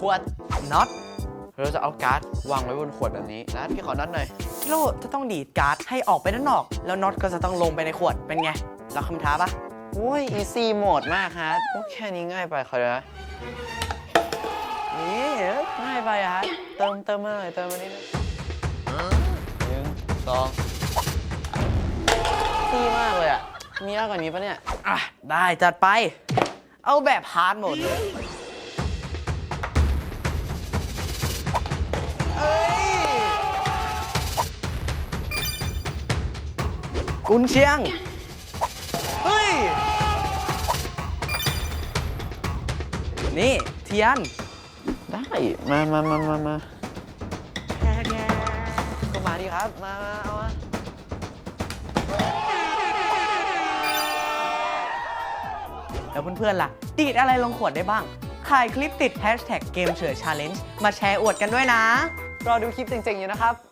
ขวดน็อตเราจะเอาการ์ดวางไว้บนขวดแบบนี้นะพี่ขอน็อตหน่อยโลจะต้องดีดการ์ดให้ออกไปด้านนอก แล้วน็อตก็จะต้องลงไปในขวดเป็นไงรับคำท้าปะโอ้ยอีซี่โหมดมากฮะโอ้แค่นี้ง่ายไปขอเลยนะนี่ง่ายไปอะฮะเติมเติมมาหน่อยเติมมานิดนึงหนึ่งสองซี่มากเลยอะมียากกว่านี้ปะเนี่ยอะได้จัดไป เอาแบบฮาร์ดโหมดเลย กุนเชียง เฮ้ย นี่เทียน ได้ มามามามามาก็มาดีครับ มามาเอามาแล้วเพื่อนๆล่ะดีดอะไรลงขวดได้บ้างถ่ายคลิปติด hashtag เกมเฉื่อย challenge มาแชร์อวดกันด้วยนะ รอดูคลิปจริงๆอยู่นะครับ